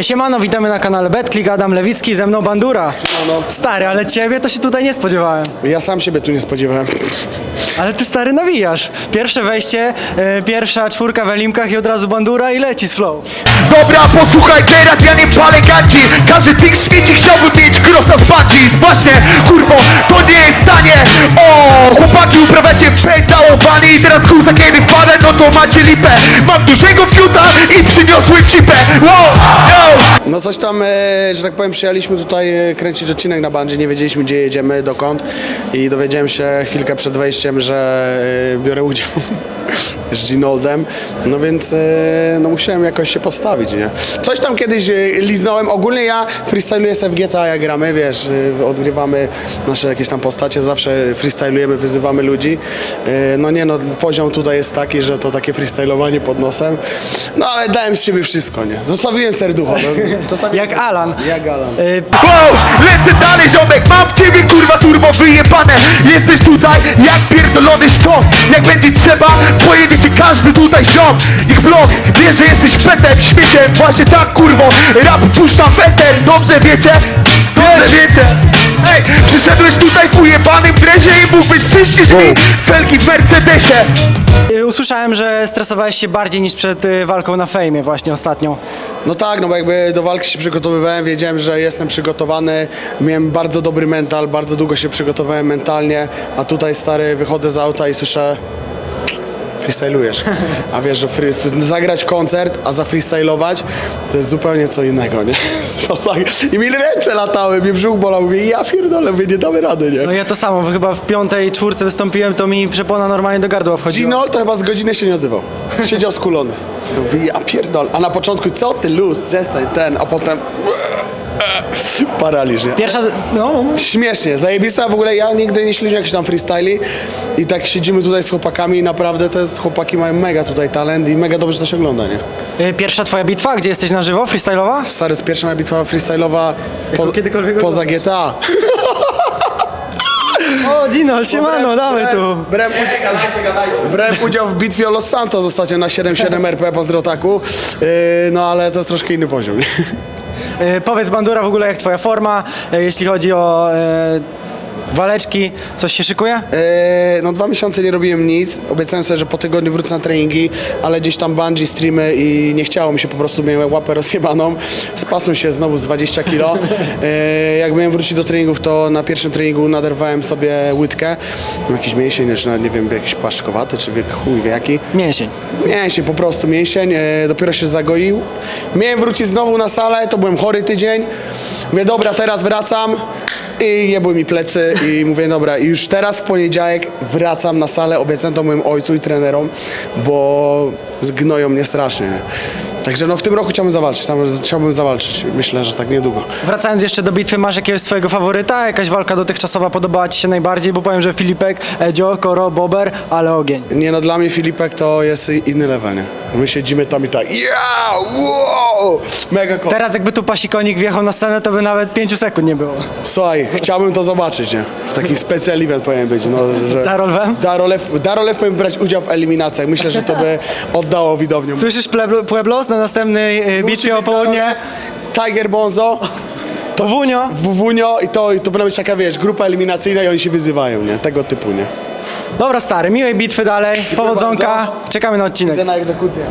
E, Siemano, witamy na kanale BetClick, Adam Lewicki, ze mną Bandura. Siemano. Stary, ale ciebie to się tutaj nie spodziewałem. Ja sam siebie tu nie spodziewałem. Ale ty stary nawijasz. Pierwsze wejście, e, pierwsza czwórka w Elimkach i od razu Bandura i leci z flow. Dobra, posłuchaj teraz, ja nie palę ganci Każdy z tych śmieci chciałby mieć grosa z bungee Właśnie, kurwo, to nie jest tanie O, chłopaki uprawiacie pedałowany I teraz kurza, kiedy wpadę, no to macie lipę Mam dużego fiuta i przyniosłem cipę Wow, No coś tam, e, że tak powiem, przyjechaliśmy tutaj e, kręcić odcinek na bandzie, nie wiedzieliśmy gdzie jedziemy, dokąd. I dowiedziałem się chwilkę przed wejściem, że e, biorę udział z Ginoldem, no więc no musiałem jakoś się postawić, nie? Coś tam kiedyś liznąłem, ogólnie ja freestyluję sobie w jak gramy, wiesz, odgrywamy nasze jakieś tam postacie, zawsze freestylujemy, wyzywamy ludzi, no nie no, poziom tutaj jest taki, że to takie freestylowanie pod nosem, no ale dałem z siebie wszystko, nie? Zostawiłem serducho, no, zostawiłem Jak Alan. jak Alan. E, Wow, lecę dalej ziomek, mam w ciebie kurwa turbo wyjebane. Jesteś tutaj jak pierdolony sztok. Jak będzie trzeba, pojedziecie każdy tutaj ziom. Ich blok, wie, że jesteś petem, śmieciem Właśnie tak kurwo, rap puszczam w eter Dobrze wiecie, dobrze wiecie Ej, przyszedłeś tutaj w ujebanym dresie I mógłbyś czyścić mi felki w Mercedesie. E, Usłyszałem, że stresowałeś się bardziej niż przed e, walką na fejmie właśnie ostatnią. No tak, no bo jakby do walki się przygotowywałem, wiedziałem, że jestem przygotowany, miałem bardzo dobry mental, bardzo długo się przygotowałem mentalnie, a tutaj stary wychodzę z auta i słyszę freestylujesz. A wiesz, że free, zagrać koncert, a zafreestylować to jest zupełnie co innego, nie? I mi ręce latały, mnie brzuch bolał, mówię, ja pierdolę, mówię, nie damy rady, nie? No ja to samo, chyba w piątej, czwórce wystąpiłem, to mi przepona normalnie do gardła wchodziła. Gino to chyba z godziny się nie odzywał. Siedział skulony. Ja Mówię, ja pierdol. A na początku, co ty luz, przestań, ten, a potem paraliż, nie? Pierwsza, no, Śmiesznie, zajebista w ogóle, ja nigdy nie śledziłem jakichś tam freestyli i tak siedzimy tutaj z chłopakami i naprawdę jest, chłopaki mają mega tutaj talent i mega dobrze to się ogląda, nie? e, pierwsza twoja bitwa, gdzie jesteś na żywo, freestylowa? Stary, z pierwsza moja bitwa freestylowa poza, kiedykolwiek poza GTA. O, Gino, siemano, dawaj tu. Brałem udział, brałem udział w bitwie o Los Santos ostatnio na 7-7 RP po zdrotaku, yy, no ale to jest troszkę inny poziom, nie? E, Powiedz Bandura w ogóle jak twoja forma, e, jeśli chodzi o e, waleczki, coś się szykuje? Eee, no dwa miesiące nie robiłem nic. Obiecałem sobie, że po tygodniu wrócę na treningi, ale gdzieś tam bungee, streamy i nie chciało mi się po prostu, miałem łapę rozjebaną. Spasłem się znowu z 20 kilo. Eee, jak miałem wrócić do treningów, to na pierwszym treningu naderwałem sobie łydkę. Mam jakiś mięsień, czy nawet nie wiem, jakiś płaszczkowaty, czy wie, chuj wie jaki. Mięsień. Mięsień, po prostu mięsień, e, dopiero się zagoił. Miałem wrócić znowu na salę, to byłem chory tydzień. Mówię, dobra, teraz wracam. I jebły mi plecy i mówię, dobra, i już teraz w poniedziałek wracam na salę, obiecałem to moim ojcu i trenerom, bo zgnoją mnie strasznie. Także no w tym roku chciałbym zawalczyć, tam chciałbym zawalczyć, myślę, że tak niedługo. Wracając jeszcze do bitwy, masz jakiegoś swojego faworyta? Jakaś walka dotychczasowa podobała ci się najbardziej? Bo powiem, że Filipek, Edzio, Koro, Bober, ale ogień. Nie no, dla mnie Filipek to jest inny level, nie? My siedzimy tam i tak, ja, wow, mega Teraz jakby tu pasikonik wjechał na scenę, to by nawet 5 sekund nie było. Słuchaj, chciałbym to zobaczyć, nie? Taki specjal event powinien być, no, że... Darolwem? Darolew, Darolew powinien brać udział w eliminacjach. Myślę, że to by oddało widowniom. Słyszysz Pueblo- Pueblos na następnej y, bitwie o południe? Tiger Bonzo, To Wunio. Wuwunio i to, i to będzie być taka, wiesz, grupa eliminacyjna i oni się wyzywają, nie? Tego typu, nie? Dobra stary, miłej bitwy dalej, powodzonka, bardzo. czekamy na odcinek. Idę na egzekucję.